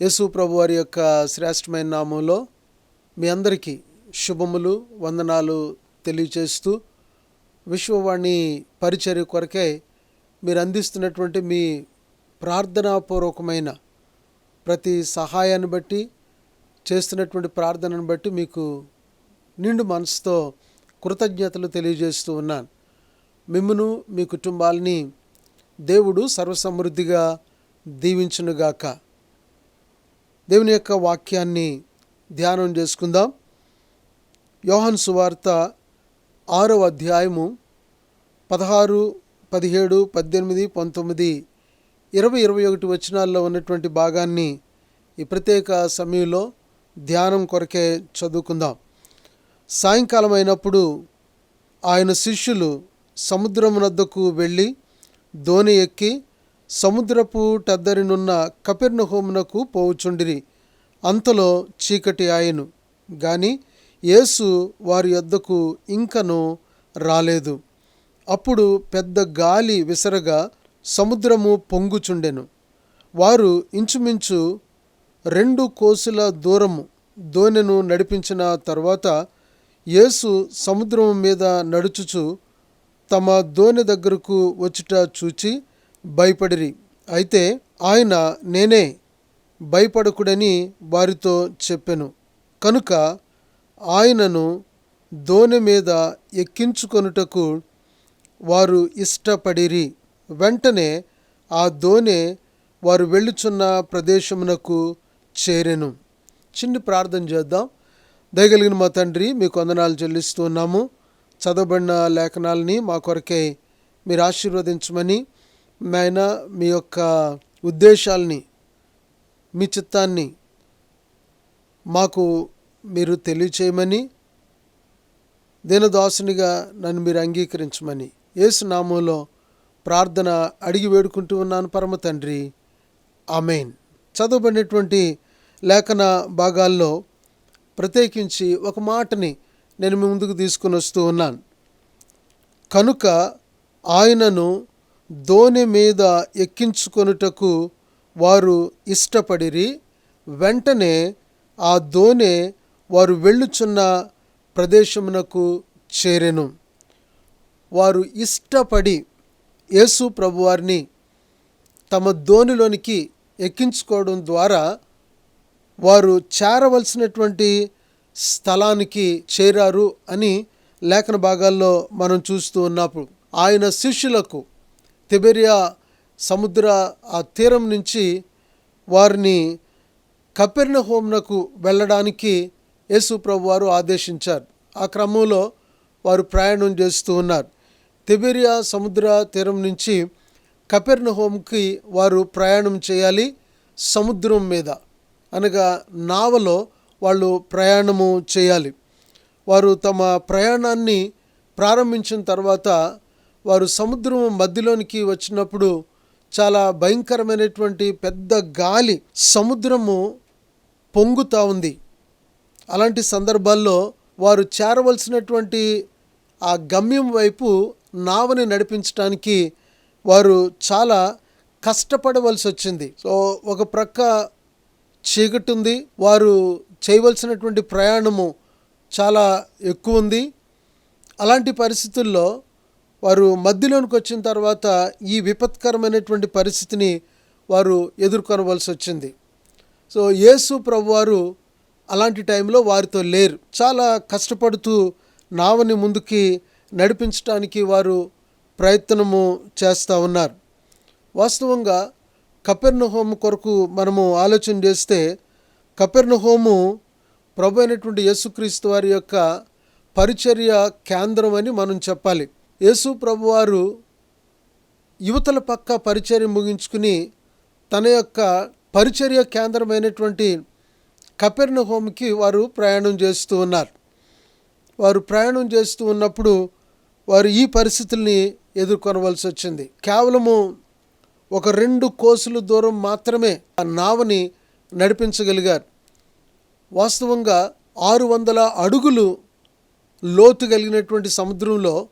యేసు ప్రభు వారి యొక్క శ్రేష్టమైన నామంలో మీ అందరికీ శుభములు వందనాలు తెలియచేస్తూ విశ్వవాణి పరిచర్య కొరకై మీరు అందిస్తున్నటువంటి మీ ప్రార్థనాపూర్వకమైన ప్రతి సహాయాన్ని బట్టి చేస్తున్నటువంటి ప్రార్థనను బట్టి మీకు నిండు మనసుతో కృతజ్ఞతలు తెలియజేస్తూ ఉన్నాను. మిమ్మను మీ కుటుంబాలని దేవుడు సర్వసమృద్ధిగా దీవించునుగాక. దేవుని యొక్క వాక్యాన్ని ధ్యానం చేసుకుందాం. యోహన్ సువార్త ఆరో అధ్యాయము పదహారు పదిహేడు పద్దెనిమిది పంతొమ్మిది ఇరవై ఇరవై ఒకటి వచనాల్లో ఉన్నటువంటి భాగాన్ని ఈ ప్రత్యేక సమయంలో ధ్యానం కొరకే చదువుకుందాం. సాయంకాలం అయినప్పుడు ఆయన శిష్యులు సముద్రమునద్దకు వెళ్ళి దోణి ఎక్కి సముద్రపు టద్దరినున్న కపెర్నహోమునకు పోవుచుండిరి. అంతలో చీకటి ఆయను. గాని యేసు వారి యొద్దకు ఇంకను రాలేదు. అప్పుడు పెద్ద గాలి విసరగా సముద్రము పొంగుచుండెను. వారు ఇంచుమించు రెండు కోసుల దూరము దోణెను నడిపించిన తర్వాత యేసు సముద్రం మీద నడుచుచు తమ దోనె దగ్గరకు వచ్చుట చూచి భయపడిరి. అయితే ఆయన నేనే భయపడకుడని వారితో చెప్పెను. కనుక ఆయనను దోణి మీద ఎక్కించుకొనుటకు వారు ఇష్టపడిరి. వెంటనే ఆ దోణి వారు వెళ్ళుచున్న ప్రదేశమునకు చేరెను. చిన్న ప్రార్థన చేద్దాం. దయగలిగిన మా తండ్రి మీకు వందనాలు చెల్లిస్తూ ఉన్నాము. చదవబడిన లేఖనాలని మా కొరకై మీరు ఆశీర్వదించమని ఆయన మీ యొక్క ఉద్దేశాల్ని మీ చిత్తాన్ని మాకు మీరు తెలియచేయమని దీనదాసునిగా నన్ను మీరు అంగీకరించమని యేసు నామంలో ప్రార్థన అడిగి వేడుకుంటూ ఉన్నాను పరమ తండ్రి. ఆమెన్. చదవబడినటువంటి లేఖన భాగాల్లో ప్రత్యేకించి ఒక మాటని నేను ముందుకు తీసుకుని వస్తూ ఉన్నాను. కనుక ఆయనను దోణి మీద ఎక్కించుకొనుటకు వారు ఇష్టపడిరి. వెంటనే ఆ దోణి వారు వెళ్ళుచున్న ప్రదేశమునకు చేరెను. వారు ఇష్టపడి యేసు ప్రభువారిని తమ దోణిలోనికి ఎక్కించుకోవడం ద్వారా వారు చేరవలసినటువంటి స్థలానికి చేరారు అని లేఖన భాగాల్లో మనం చూస్తూ ఉన్నప్పుడు ఆయన శిష్యులకు తిబెరియా సముద్ర ఆ తీరం నుంచి వారిని కపెర్ణ హోమ్నకు వెళ్ళడానికి యేసు ప్రభు వారు ఆదేశించారు. ఆ క్రమంలో వారు ప్రయాణం చేస్తూ ఉన్నారు. తిబెరియా సముద్ర తీరం నుంచి కపెర్ణ హోమ్కి వారు ప్రయాణం చేయాలి సముద్రం మీద. అనగా నావలో వాళ్ళు ప్రయాణము చేయాలి. వారు తమ ప్రయాణాన్ని ప్రారంభించిన తర్వాత వారు సముద్రం మధ్యలోనికి వచ్చినప్పుడు చాలా భయంకరమైనటువంటి పెద్ద గాలి సముద్రము పొంగుతూ ఉంది. అలాంటి సందర్భాల్లో వారు చేరవలసినటువంటి ఆ గమ్యం వైపు నావని నడిపించడానికి వారు చాలా కష్టపడవలసి వచ్చింది. సో ఒక ప్రక్క చీకటి ఉంది వారు చేయవలసినటువంటి ప్రయాణము చాలా ఎక్కువ ఉంది. అలాంటి పరిస్థితుల్లో వారు మధ్యలోనికి వచ్చిన తర్వాత ఈ విపత్కరమైనటువంటి పరిస్థితిని వారు ఎదుర్కొనవలసి వచ్చింది. సో యేసు ప్రభువారు అలాంటి టైంలో వారితో లేరు. చాలా కష్టపడుతూ నావని ముందుకి నడిపించడానికి వారు ప్రయత్నము చేస్తూ ఉన్నారు. వాస్తవంగా కపెర్నహోము కొరకు మనము ఆలోచన చేస్తే కపెర్నహోము ప్రభు అయినటువంటి యేసుక్రీస్తు వారి యొక్క పరిచర్య కేంద్రం అని మనం చెప్పాలి. యేసు ప్రభువారు యువతల పక్క పరిచర్య ముగించుకుని తన యొక్క పరిచర్య కేంద్రమైనటువంటి కపెర్ణ హోమ్కి వారు ప్రయాణం చేస్తూ ఉన్నారు. వారు ప్రయాణం చేస్తూ ఉన్నప్పుడు వారు ఈ పరిస్థితుల్ని ఎదుర్కొనవలసి వచ్చింది. కేవలము ఒక రెండు కోసుల దూరం మాత్రమే ఆ నావని నడిపించగలిగారు. వాస్తవంగా ఆరు వందల అడుగులు లోతు కలిగినటువంటి సముద్రంలో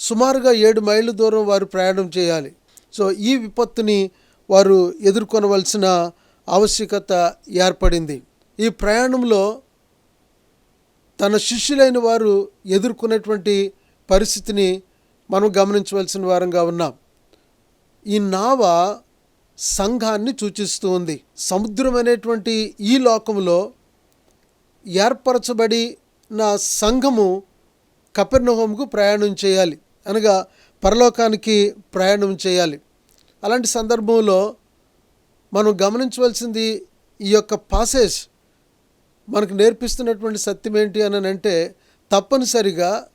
సుమారుగా ఏడు మైళ్ళ దూరం వారు ప్రయాణం చేయాలి. సో ఈ విపత్తుని వారు ఎదుర్కొనవలసిన ఆవశ్యకత ఏర్పడింది. ఈ ప్రయాణంలో తన శిష్యులైన వారు ఎదుర్కొనేటువంటి పరిస్థితిని మనం గమనించవలసిన వారంగా ఉన్నాం. ఈ నావ సంఘాన్ని సూచిస్తూ ఉంది. సముద్రం అనేటువంటి ఈ లోకంలో ఏర్పరచబడి నా సంఘము కపెర్నహోంకు ప్రయాణం చేయాలి. అనగా పరలోకానికి ప్రయాణం చేయాలి. అలాంటి సందర్భంలో మనం గమనించవలసింది ఈ యొక్క పాసేజ్ మనకు నేర్పిస్తున్నటువంటి సత్యం ఏంటి అని అంటే తప్పనిసరిగా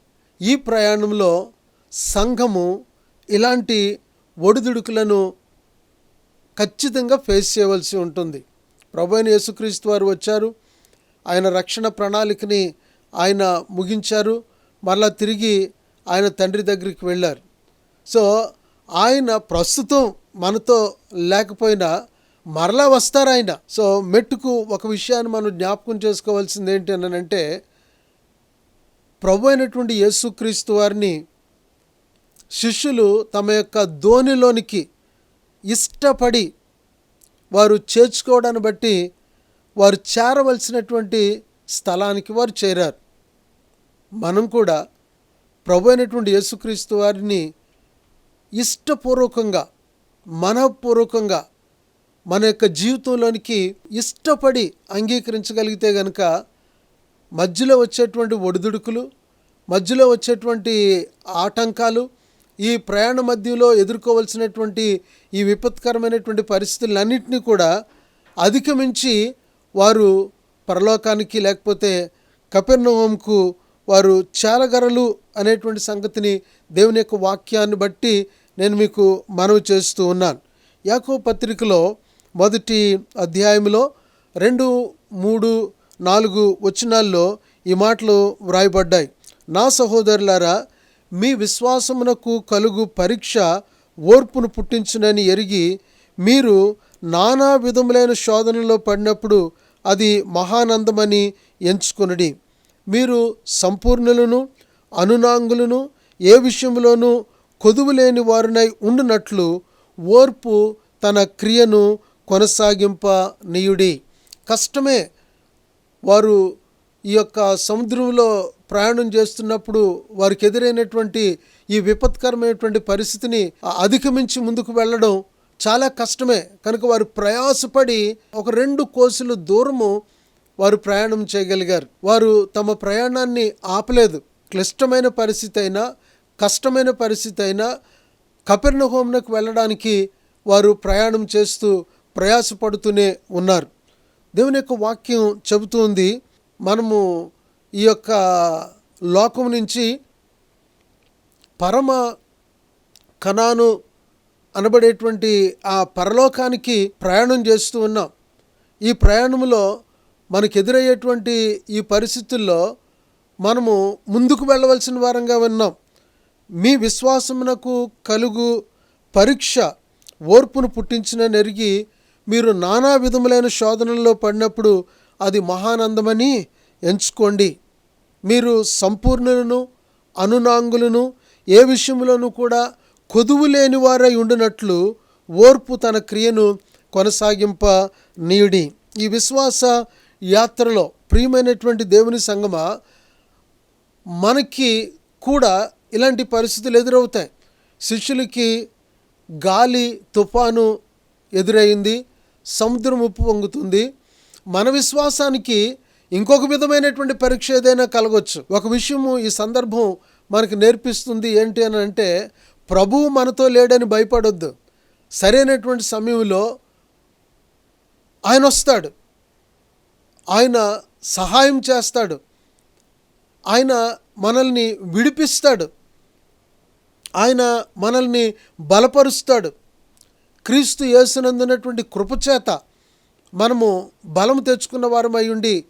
ఈ ప్రయాణంలో సంఘము ఇలాంటి ఒడిదుడుకులను ఖచ్చితంగా ఫేస్ చేయవలసి ఉంటుంది. ప్రభు అయిన యేసుక్రీస్తు వారు వచ్చారు. ఆయన రక్షణ ప్రణాళికని ఆయన ముగించారు. మరలా తిరిగి ఆయన తండ్రి దగ్గరికి వెళ్ళారు. సో ఆయన ప్రస్తుతం మనతో లేకపోయినా మరలా వస్తారు ఆయన. సో మెట్టుకు ఒక విషయాన్ని మనం జ్ఞాపకం చేసుకోవాల్సింది ఏంటి అనంటే అంటే ప్రభు అయినటువంటి యేసుక్రీస్తు వారిని శిష్యులు తమ యొక్క ధోనిలోనికి ఇష్టపడి వారు చేర్చుకోవడాన్ని బట్టి వారు చేరవలసినటువంటి స్థలానికి వారు చేరారు. మనం కూడా ప్రభు అయినటువంటి యేసుక్రీస్తు వారిని ఇష్టపూర్వకంగా మనపూర్వకంగా మన యొక్క జీవితంలోనికి ఇష్టపడి అంగీకరించగలిగితే గనక మధ్యలో వచ్చేటువంటి ఒడిదుడుకులు మధ్యలో వచ్చేటువంటి ఆటంకాలు ఈ ప్రయాణ మధ్యలో ఎదుర్కోవలసినటువంటి ఈ విపత్కరమైనటువంటి పరిస్థితులన్నింటినీ కూడా అధిగమించి వారు పరలోకానికి లేకపోతే కపెర్నహోంకు వారు చాలగరలు అనేటువంటి సంగతిని దేవుని యొక్క వాక్యాన్ని బట్టి నేను మీకు మనవి చేస్తూ ఉన్నాను. యాకో పత్రికలో మొదటి అధ్యాయంలో రెండు మూడు నాలుగు వచనాల్లో ఈ మాటలు వ్రాయబడ్డాయి. నా సహోదరులారా మీ విశ్వాసమునకు కలుగు పరీక్ష ఓర్పును పుట్టించునని ఎరిగి మీరు నానా విధములైన శోధనలో పడినప్పుడు అది మహానందమని ఎంచుకునడి. మీరు సంపూర్ణులను అనునాంగులను ఏ విషయంలోనూ కొదువులేని వారినై ఉండునట్లు ఓర్పు తన క్రియను కొనసాగింపనీయుడి. కష్టమే వారు ఈ యొక్క సముద్రంలో ప్రయాణం చేస్తున్నప్పుడు వారికి ఎదురైనటువంటి ఈ విపత్కరమైనటువంటి పరిస్థితిని అధిగమించి ముందుకు వెళ్ళడం చాలా కష్టమే. కనుక వారు ప్రయాసపడి ఒక రెండు కోసులు దూరము వారు ప్రయాణం చేయగలిగారు. వారు తమ ప్రయాణాన్ని ఆపలేదు. క్లిష్టమైన పరిస్థితి అయినా కష్టమైన పరిస్థితి అయినా కపెర్ణహోమ్నకు వెళ్ళడానికి వారు ప్రయాణం చేస్తూ ప్రయాసపడుతూనే ఉన్నారు. దేవుని యొక్క వాక్యం చెబుతుంది మనము ఈ యొక్క లోకం నుంచి పరమ కణాను అనబడేటువంటి ఆ పరలోకానికి ప్రయాణం చేస్తూ ఉన్నాం. ఈ ప్రయాణంలో మనకు ఎదురయ్యేటువంటి ఈ పరిస్థితుల్లో మనము ముందుకు వెళ్ళవలసిన వారంగా ఉన్నాం మీ విశ్వాసమునకు కలుగు పరీక్ష ఓర్పును పుట్టించిన నెరిగి మీరు నానా విధములైన శోధనల్లో పడినప్పుడు అది మహానందమని ఎంచుకోండి. మీరు సంపూర్ణులను అనునాంగులను ఏ విషయంలోనూ కూడా కొదువు లేని వారై ఉండినట్లు ఓర్పు తన క్రియను కొనసాగింప నీడి ఈ విశ్వాస యాత్రలో ప్రియమైనటువంటి దేవుని సంగమ మనకి కూడా ఇలాంటి పరిస్థితులు ఎదురవుతాయి. శిష్యులకి గాలి తుఫాను ఎదురైంది సముద్రం ఉప్పు పొంగుతుంది మన విశ్వాసానికి ఇంకొక విధమైనటువంటి పరీక్ష ఏదైనా కలగవచ్చు ఒక విషయము ఈ సందర్భం మనకు నేర్పిస్తుంది ఏంటి అని అంటే ప్రభువు మనతో లేడని భయపడొద్దు. సరైనటువంటి సమయంలో ఆయన వస్తాడు. ఆయన సహాయం చేస్తాడు. ఆయన మనల్ని విడిపిస్తాడు. ఆయన మనల్ని బలపరుస్తాడు. క్రీస్తు యేసునందున్నటువంటి కృపచేత మనము బలం తెచ్చుకున్న వారమై ఉండి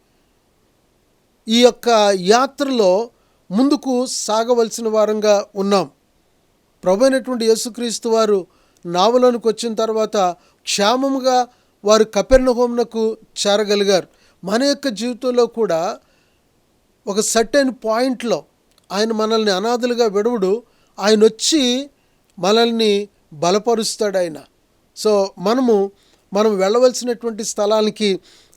ఈ యొక్క యాత్రలో ముందుకు సాగవలసిన వారంగా ఉన్నాం. ప్రభు అయినటువంటి యేసుక్రీస్తు వారు నావలోనికి వచ్చిన తర్వాత క్షేమముగా వారు కపెర్ణహోమునకు చేరగలిగారు. మన యొక్క జీవితంలో కూడా ఒక సర్టెన్ పాయింట్లో ఆయన మనల్ని అనాథలుగా విడవడు. ఆయన వచ్చి మనల్ని బలపరుస్తాడు ఆయన. సో మనము మనం వెళ్ళవలసినటువంటి స్థలానికి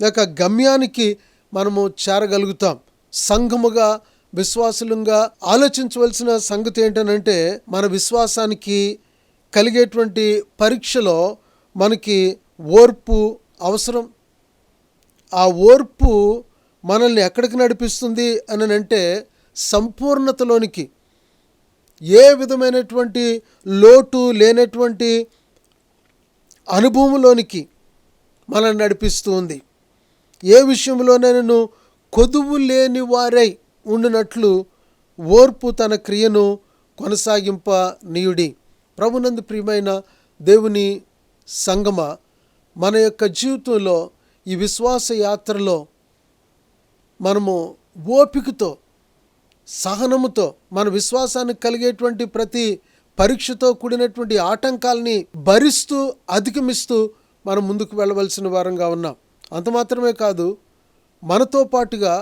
లేక గమ్యానికి మనము చేరగలుగుతాం. సంఘముగా విశ్వాసులంగా ఆలోచించవలసిన సంగతి ఏంటనంటే మన విశ్వాసానికి కలిగేటువంటి పరీక్షలో మనకి ఓర్పు అవసరం. ఆ ఓర్పు మనల్ని ఎక్కడికి నడిపిస్తుంది అని అంటే సంపూర్ణతలోనికి ఏ విధమైనటువంటి లోటు లేనటువంటి అనుభవంలోనికి మనల్ని నడిపిస్తూ ఉంది. ఏ విషయంలోనైనా కొదువు లేని వారై ఉండినట్లు ఓర్పు తన క్రియను కొనసాగింప నీయుడి ప్రభునందు ప్రియమైన దేవుని సంగమ మన యొక్క జీవితంలో ఈ విశ్వాస యాత్రలో మనము ఓపికతో సహనముతో మన విశ్వాసానికి కలిగేటువంటి ప్రతి పరీక్షతో కూడినటువంటి ఆటంకాల్ని భరిస్తూ అధిగమిస్తూ మనం ముందుకు వెళ్ళవలసిన వారంగా ఉన్నాం. అంత మాత్రమే కాదు మనతో పాటుగా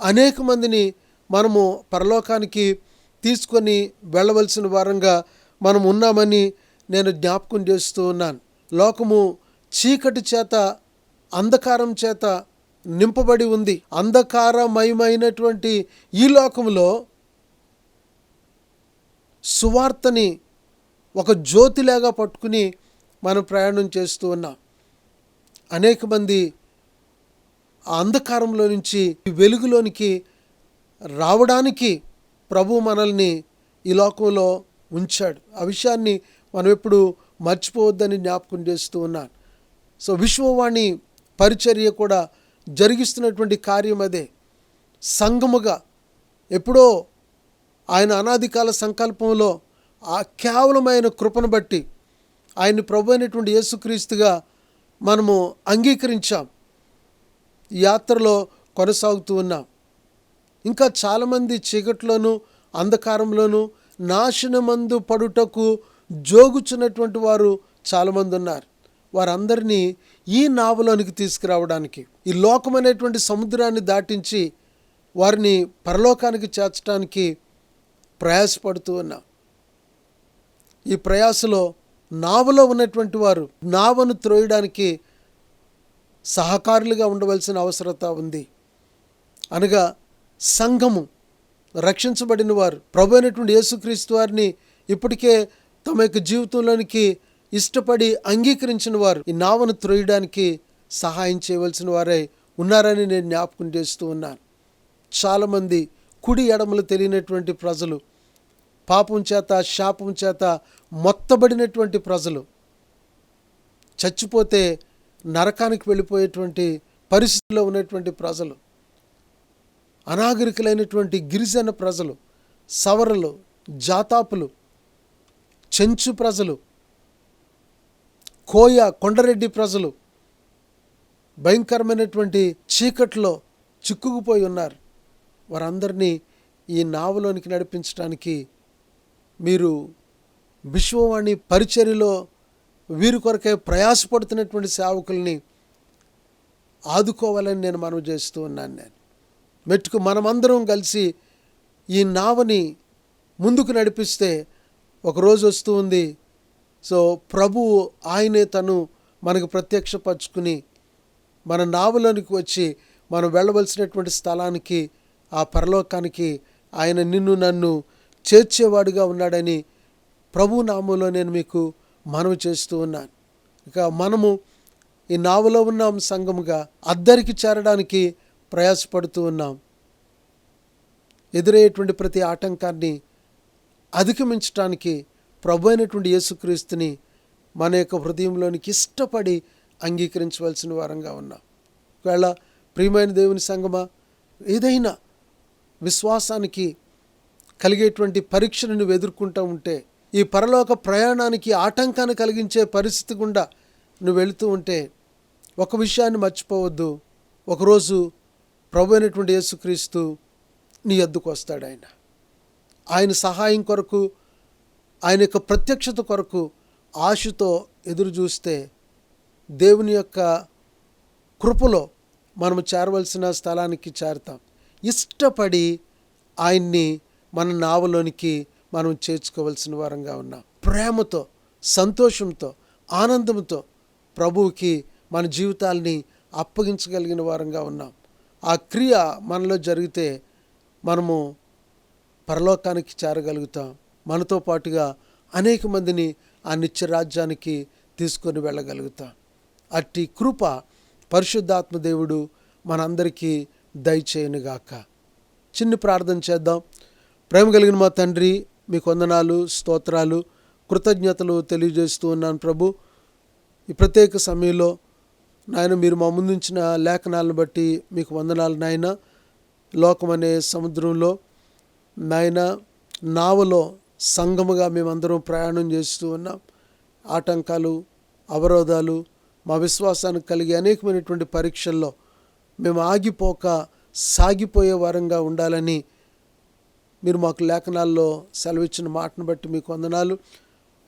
అనేక మందిని మనము పరలోకానికి తీసుకొని వెళ్ళవలసిన వారంగా మనం ఉన్నామని నేను జ్ఞాపకం చేస్తూ ఉన్నాను. లోకము చీకటి చేత అంధకారం చేత నింపబడి ఉంది. అంధకారమయమైనటువంటి ఈ లోకంలో సువార్తని ఒక జ్యోతిలాగా పట్టుకుని మనం ప్రయాణం చేస్తూ ఉన్నాం. అనేక మంది ఆ అంధకారంలో నుంచి వెలుగులోనికి రావడానికి ప్రభు మనల్ని ఈ లోకంలో ఉంచాడు. ఆ విషయాన్ని మనం ఎప్పుడు మర్చిపోవద్దని జ్ఞాపకం చేస్తూ ఉన్నాను. సో విశ్వవాణి పరిచర్య కూడా జరిగిస్తున్నటువంటి కార్యం అదే. సంఘముగా ఎప్పుడో ఆయన అనాది కాల సంకల్పంలో ఆ కేవలమైన కృపను బట్టి ఆయన్ని ప్రభు అయినటువంటి యేసుక్రీస్తుగా మనము అంగీకరించాం. యాత్రలో కొనసాగుతూ ఉన్నాం. ఇంకా చాలామంది చీకట్లోనూ అంధకారంలోనూ నాశనమందు పడుటకు జోగుచున్నటువంటి వారు చాలామంది ఉన్నారు వారందరినీ ఈ నావలోనికి తీసుకురావడానికి ఈ లోకమనేటువంటి సముద్రాన్ని దాటించి వారిని పరలోకానికి చేర్చడానికి ప్రయాసపడుతూ ఉన్నాం. ఈ ప్రయాసలో నావలో ఉన్నటువంటి వారు నావను త్రోయడానికి సహకారులుగా ఉండవలసిన అవసరత ఉంది. అనగా సంఘము రక్షించబడిన వారు ప్రభు అయినటువంటి యేసుక్రీస్తు వారిని ఇప్పటికే తమ యొక్క జీవితంలోనికి ఇష్టపడి అంగీకరించిన వారు ఈ నావను త్రోయడానికి సహాయం చేయవలసిన వారై ఉన్నారని నేను జ్ఞాపకం చేస్తూ ఉన్నాను. చాలామంది కుడి ఎడమలు తెలియనటువంటి ప్రజలు పాపం చేత శాపం చేత మొత్తబడినటువంటి ప్రజలు చచ్చిపోతే నరకానికి వెళ్ళిపోయేటువంటి పరిస్థితిలో ఉన్నటువంటి ప్రజలు అనాగరికులైనటువంటి గిరిజన ప్రజలు సవరలు జాతాపులు చెంచు ప్రజలు కోయ కొండరెడ్డి ప్రజలు భయంకరమైనటువంటి చీకట్లో చిక్కుకుపోయి ఉన్నారు. వారందరినీ ఈ నావలోనికి నడిపించడానికి మీరు విశ్వవాణి పరిచర్యలో వీరి కొరకే ప్రయాసపడుతున్నటువంటి సేవకుల్ని ఆదుకోవాలని నేను మనవి చేస్తూ ఉన్నాను నేను. మెట్టుకు మనమందరం కలిసి ఈ నావని ముందుకు నడిపిస్తే ఒకరోజు వస్తూ ఉంది. సో ప్రభువు ఆయనే తను మనకు ప్రత్యక్షపరుచుకుని మన నావలోనికి వచ్చి మనం వెళ్ళవలసినటువంటి స్థలానికి ఆ పరలోకానికి ఆయన నిన్ను నన్ను చేర్చేవాడుగా ఉన్నాడని ప్రభు నామంలో నేను మీకు మనవి చేస్తూ ఉన్నాను. ఇక మనము ఈ నావలో ఉన్నాం సంఘముగా అద్దరికి చేరడానికి ప్రయాసపడుతూ ఉన్నాం. ఎదురయ్యేటువంటి ప్రతి ఆటంకాన్ని అధిగమించడానికి ప్రభు అయినటువంటి యేసుక్రీస్తుని మన యొక్క హృదయంలోనికి ఇష్టపడి అంగీకరించవలసిన వారంగా ఉన్నాం. ఒకవేళ ప్రియమైన దేవుని సంగమా ఏదైనా విశ్వాసానికి కలిగేటువంటి పరీక్షను నువ్వు ఎదుర్కొంటూ ఉంటే ఈ పరలోక ప్రయాణానికి ఆటంకాన్ని కలిగించే పరిస్థితి గుండా నువ్వు వెళుతూ ఉంటే ఒక విషయాన్ని మర్చిపోవద్దు. ఒకరోజు ప్రభు అయినటువంటి యేసుక్రీస్తు నీ ఎద్దుకు వస్తాడు ఆయన. ఆయన సహాయం కొరకు ఆయన యొక్క ప్రత్యక్షత కొరకు ఆశతో ఎదురు చూస్తే దేవుని యొక్క కృపలో మనము చేరవలసిన స్థలానికి చేరతాం. ఇష్టపడి ఆయన్ని మన నావలోనికి మనం చేర్చుకోవలసిన వారంగా ఉన్నాం. ప్రేమతో సంతోషంతో ఆనందంతో ప్రభువుకి మన జీవితాల్ని అప్పగించగలిగిన వారంగా ఉన్నాం. ఆ క్రియ మనలో జరిగితే మనము పరలోకానికి చేరగలుగుతాం. మనతో పాటుగా అనేక మందిని ఆ నిత్య రాజ్యానికి తీసుకొని వెళ్ళగలుగుతాం. అట్టి కృప పరిశుద్ధాత్మ దేవుడు మనందరికీ దయచేయనుగాక చిన్న ప్రార్థన చేద్దాం. ప్రేమ కలిగిన మా తండ్రి మీకు వందనాలు స్తోత్రాలు కృతజ్ఞతలు తెలియజేస్తూ ఉన్నాను ప్రభు. ఈ ప్రత్యేక సమయంలో నాయన మీరు మా ముందుంచిన లేఖనాలను బట్టి మీకు వందనాలు నాయన. లోకం అనే సముద్రంలో నాయన నావలో సంఘముగా మేమందరం ప్రయాణం చేస్తూ ఉన్నాం. ఆటంకాలు అవరోధాలు మా విశ్వాసానికి కలిగి అనేకమైనటువంటి పరీక్షల్లో మేము ఆగిపోక సాగిపోయే వారంగా ఉండాలని మీరు మాకు లేఖనాల్లో సెలవిచ్చిన మాటను బట్టి మీకు వందనాలు.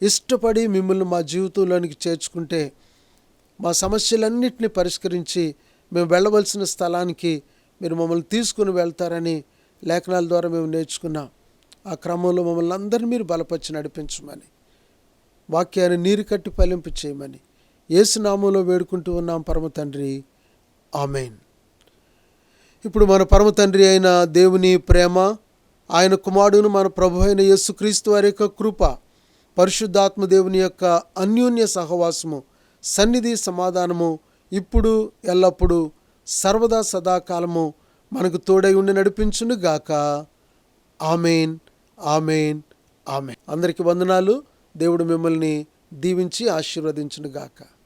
ఇష్టపడి మిమ్మల్ని మా జీవితంలోనికి చేర్చుకుంటే మా సమస్యలన్నింటినీ పరిష్కరించి మేము వెళ్ళవలసిన స్థలానికి మీరు మమ్మల్ని తీసుకుని వెళ్తారని లేఖనాల ద్వారా మేము నేర్చుకున్నాం. ఆ క్రమంలో మమ్మల్ని అందరినీ మీరు బలపరిచి నడిపించమని వాక్యాన్ని నీరు కట్టి ఫలింపు చేయమని ఏసునామంలో వేడుకుంటూ ఉన్నాం పరమ తండ్రి. ఆమెన్. ఇప్పుడు మన పరమ తండ్రి అయిన దేవుని ప్రేమ ఆయన కుమారుడును మన ప్రభు అయిన యేసుక్రీస్తు వారి యొక్క కృప పరిశుద్ధాత్మ దేవుని యొక్క అన్యోన్య సహవాసము సన్నిధి సమాధానము ఇప్పుడు ఎల్లప్పుడూ సర్వదా సదాకాలము మనకు తోడై ఉండి నడిపించును గాక ఆమెన్. ఆమెన్ ఆమె అందరికి వందనాలు. దేవుడు మిమ్మల్ని దీవించి ఆశీర్వదించునుగాక. గాక